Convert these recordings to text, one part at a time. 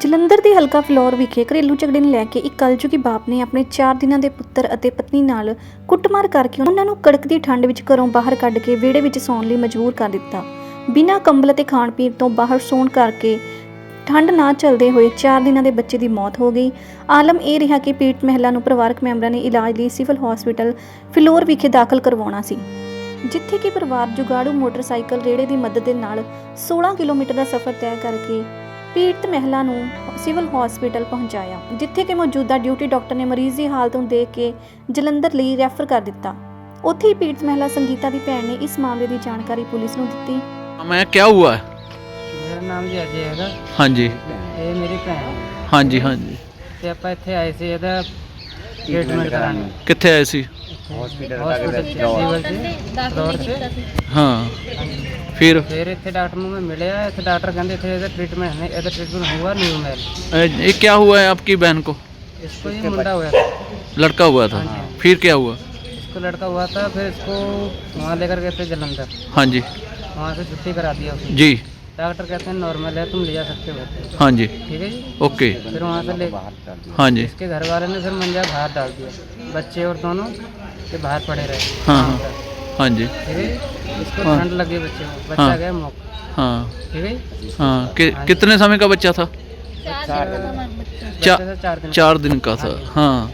ਜਲੰਧਰ ਦੇ ਹਲਕਾ ਫਲੋਰ ਵਿਖੇ ਘਰੇਲੂ ਝਗੜੇ ਨੂੰ ਲੈ ਕੇ ਇੱਕ ਕਲਯੁਗੀ ਬਾਪ ਨੇ ਆਪਣੇ 4 ਦਿਨਾਂ ਦੇ ਪੁੱਤਰ ਅਤੇ ਪਤਨੀ ਨਾਲ ਕੁੱਟਮਾਰ ਕਰਕੇ ਉਹਨਾਂ ਨੂੰ ਕੜਕਦੀ ਠੰਡ ਵਿੱਚ ਘਰੋਂ ਬਾਹਰ ਕੱਢ ਕੇ ਵਿਹੜੇ ਵਿੱਚ ਸੌਣ ਲਈ ਮਜਬੂਰ ਕਰ ਦਿੱਤਾ। ਬਿਨਾਂ ਕੰਬਲ ਅਤੇ ਖਾਣ ਪੀਣ ਤੋਂ ਬਾਹਰ ਸੌਣ ਕਰਕੇ ਠੰਡ ਨਾ ਚੱਲਦੇ ਹੋਏ 4 ਦਿਨਾਂ ਦੇ ਬੱਚੇ ਦੀ ਮੌਤ ਹੋ ਗਈ। ਆਲਮ ਇਹ ਰਿਹਾ ਕਿ ਪੀੜਤ ਮਹਿਲਾ ਨੂੰ ਪਰਿਵਾਰਕ ਮੈਂਬਰਾਂ ਨੇ ਇਲਾਜ ਲਈ ਸਿਵਲ ਹਸਪੀਟਲ ਫਿਲੌਰ ਵਿਖੇ ਦਾਖਲ ਕਰਵਾਉਣਾ ਸੀ, ਜਿੱਥੇ ਕਿ ਪਰਿਵਾਰ ਜੁਗਾੜੂ ਮੋਟਰਸਾਈਕਲ ਰੇੜੇ ਦੀ ਮਦਦ ਦੇ ਨਾਲ 16 ਕਿਲੋਮੀਟਰ ਦਾ ਸਫ਼ਰ ਤੈਅ ਕਰਕੇ ਪੀੜਤ ਮਹਿਲਾ ਨੂੰ ਸਿਵਲ ਹਸਪੀਟਲ ਪਹੁੰਚਾਇਆ ਜਿੱਥੇ ਕਿ ਮੌਜੂਦਾ ਡਿਊਟੀ ਡਾਕਟਰ ਨੇ ਮਰੀਜ਼ ਦੀ ਹਾਲਤ ਨੂੰ ਦੇਖ ਕੇ ਜਲੰਧਰ ਲਈ ਰੈਫਰ ਕਰ ਦਿੱਤਾ। ਉੱਥੇ ਹੀ ਪੀੜਤ ਮਹਿਲਾ ਸੰਗੀਤਾ ਦੀ ਭੈਣ ਨੇ ਇਸ ਮਾਮਲੇ ਦੀ ਜਾਣਕਾਰੀ ਪੁਲਿਸ ਨੂੰ ਦਿੱਤੀ। ਮੈਂ ਕਿਆ ਹੁਆ? ਹੈ? ਮੇਰਾ ਨਾਮ ਜੀ ਅਜੇ ਹੈਗਾ। ਹਾਂਜੀ। ਇਹ ਮੇਰੀ ਭੈਣ ਹੈ। ਹਾਂਜੀ ਹਾਂਜੀ। ਤੇ ਆਪਾਂ ਇੱਥੇ ਆਏ ਸੀ ਇਹਦਾ ਟ੍ਰੀਟਮੈਂਟ ਕਰਾਉਣ। ਕਿੱਥੇ ਆਏ ਸੀ? ਹਸਪੀਟਲ ਸਿਵਲ ਚ ਰੋਡ ਤੇ ਹਾਂ। ਫਿਰ ਫਿਰ ਇੱਥੇ ਡਾਕਟਰ ਨੂੰ ਮੈਂ ਇੱਥੇ ਕਹਿੰਦੇ ਇੱਥੇ ਇਹਦਾ ਇਹਦਾ आपकी बहन को? लड़का हुआ था? हाँ फिर क्या हुआ? लड़का हुआ था फिर इसको वहाँ लेकर गए थे। जलंधर हाँ जी। वहाँ से छुट्टी करा दिया जी। डॉक्टर कहते हैं नॉर्मल है तुम ले जा सकते हो। घर। हाँ जी। ठीक है ओके। फिर वहाँ से ले हाँ जी। इसके घर वाले ने फिर मंजा बाहर डाल दिया। बच्चे और दोनों बाहर पड़े रहे। हाँ, हाँ। हाँ जी। है? इसको हाँ। ठंड लगी बच्चे को। बच्चा हाँ। गया मुक। हाँ। ठीक है? हाँ। कि, कितने समय का बच्चा था? बच्चे। से चार दिन चार दिन का था। हाँ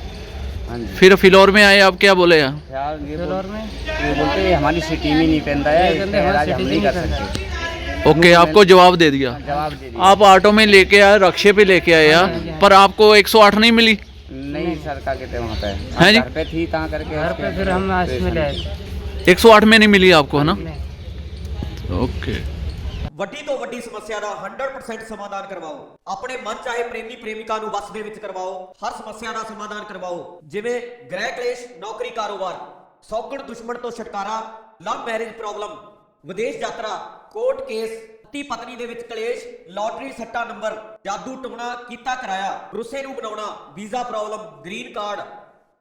फिर फिलौर में आए आप क्या बोले यहाँ? यार ये बोल- फ्लोर में? ये बोलते हैं हमारी सिटी में नहीं पहनता है ये कहते हैं इलाज हम नहीं कर सकते। ओके आपको जवाब दे दिया। जवाब दे दिया। आप ऑटो में लेके आए रक्षे पे लेके आए यार पर आपको 108 नहीं मिली? नहीं सर का कहते वहाँ पे हैं। जी? घर पे थी ता करके घर पे उसके- फिर हम आज में ले आए। 108 में नहीं मिली आपको है ना नहीं। ओके ਵੱਡੀ ਤੋਂ ਵੱਡੀ ਸਮੱਸਿਆ ਦਾ 100% ਸਮਾਧਾਨ ਕਰਵਾਓ ਆਪਣੇ ਮਨ ਚਾਹੇ ਪ੍ਰੇਮੀ ਪ੍ਰੇਮਿਕਾ ਨੂੰ ਵਸ ਦੇ ਵਿੱਚ ਕਰਵਾਓ ਹਰ ਸਮੱਸਿਆ ਦਾ ਸਮਾਧਾਨ ਕਰਵਾਓ ਜਿਵੇਂ ਗ੍ਰਹਿ ਕਲੇਸ਼ ਨੌਕਰੀ ਕਾਰੋਬਾਰ ਸੌਗਣ ਦੁਸ਼ਮਣ ਤੋਂ ਛੁਟਕਾਰਾ ਲਵ ਮੈਰਿਜ ਪ੍ਰੋਬਲਮ ਵਿਦੇਸ਼ ਯਾਤਰਾ ਕੋਰਟ ਕੇਸ ਪਤੀ ਪਤਨੀ ਦੇ ਵਿੱਚ ਕਲੇਸ਼ ਲਾਟਰੀ ਸੱਟਾ ਨੰਬਰ ਜਾਦੂ ਟੋਣਾ ਕੀਤਾ ਕਰਾਇਆ ਰੁੱਸੇ ਨੂੰ ਬਣਾਉਣਾ ਵੀਜ਼ਾ ਪ੍ਰੋਬਲਮ ਗ੍ਰੀਨ ਕਾਰਡ